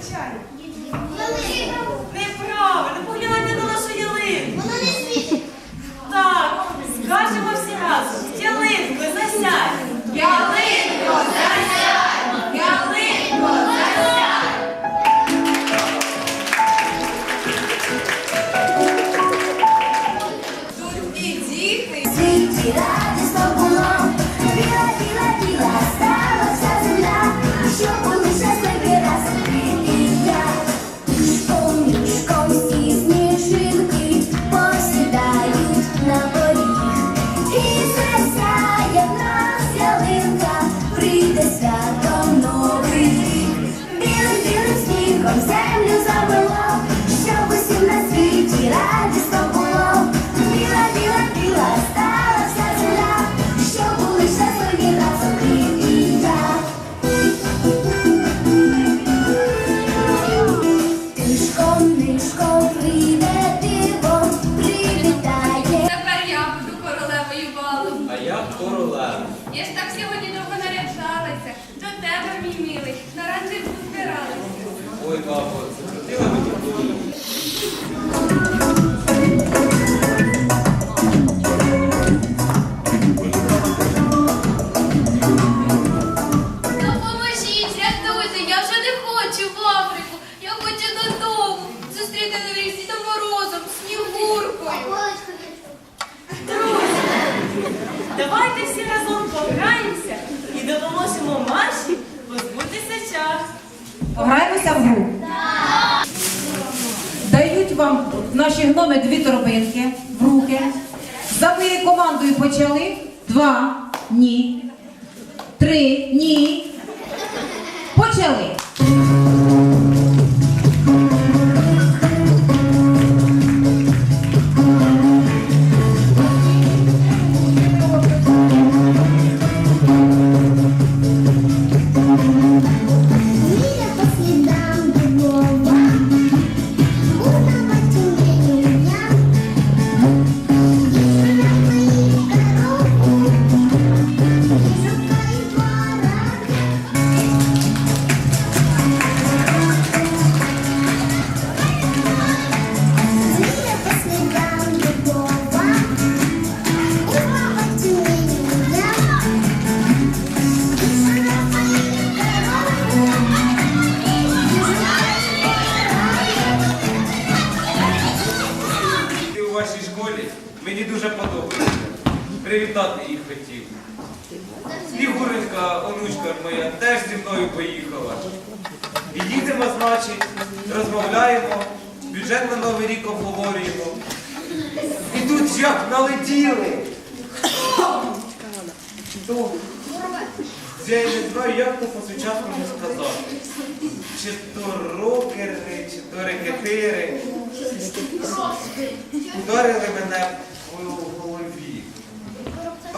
вистачає. давайте всі разом пограємося і допоможемо Маші позбутися час. Пограємося в гру. Дають вам наші гноми дві торбинки в руки. За моєю командою почали. Два, ні. Три, ні. Почали. привітати їх хотів. Ігоренька, онучка моя, теж зі мною поїхала. Їдемо, значить, розмовляємо, бюджет на Новий рік обговорюємо. І тут як налетіли. Я не знаю, як то по-сучасному сказав. Чи то рокери, чи то рекетири. Ударили мене в голову.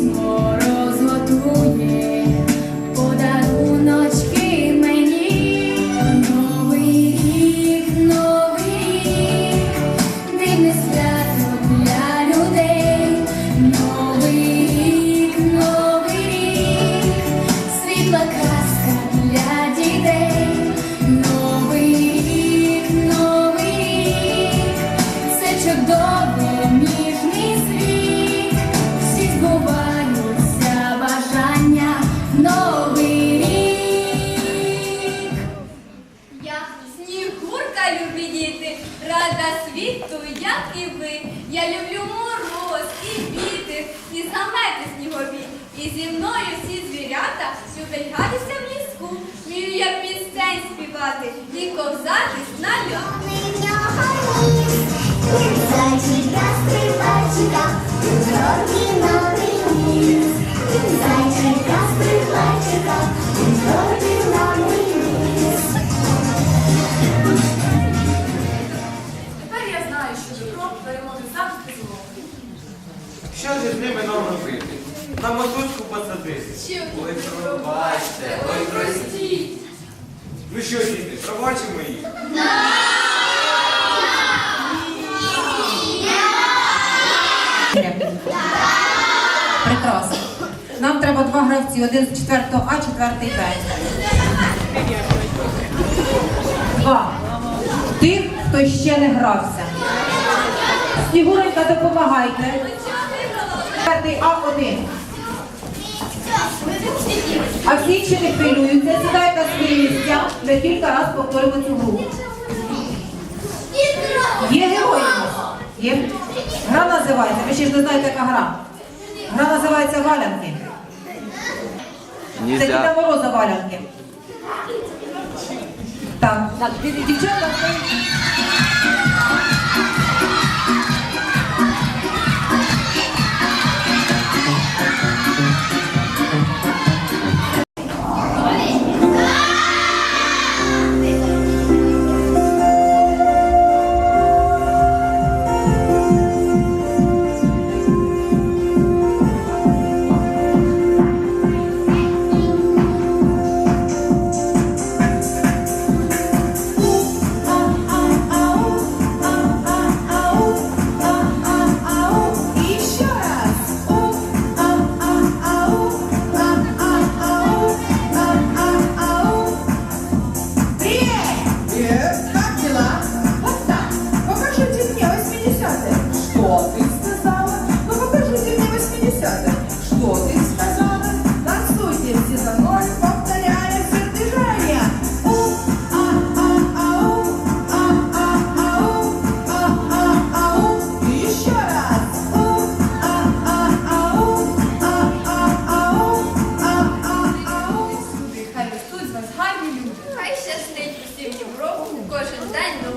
more. І зі мною всі звірята сюди гратися в ліску, вмію як пісень співати і ковзатись на льох. Ой, пробачте, ой, простіть. Ну що, діти, пробачимо їх? Прекрасно. Нам треба два гравці, один з 4 А, четвертий Б. Два. Тих, хто ще не грався. Снігуренька, допомагайте. Четвертий А один. А всі інші не хвилюються, сідають на свої місця, ми кілька разів повторимо цю гру. Є герої у нас? Є. Гра називається, ви ще ж не знаєте, яка гра. Гра називається валянки. Це Діда Мороза валянки. Так, так, дівчата.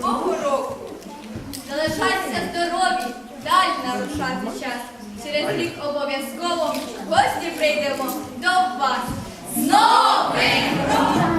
Нового року. Залишайтеся здорові, далі нарушати час. Через рік обов'язково в гості прийдемо до вас. З Новим роком!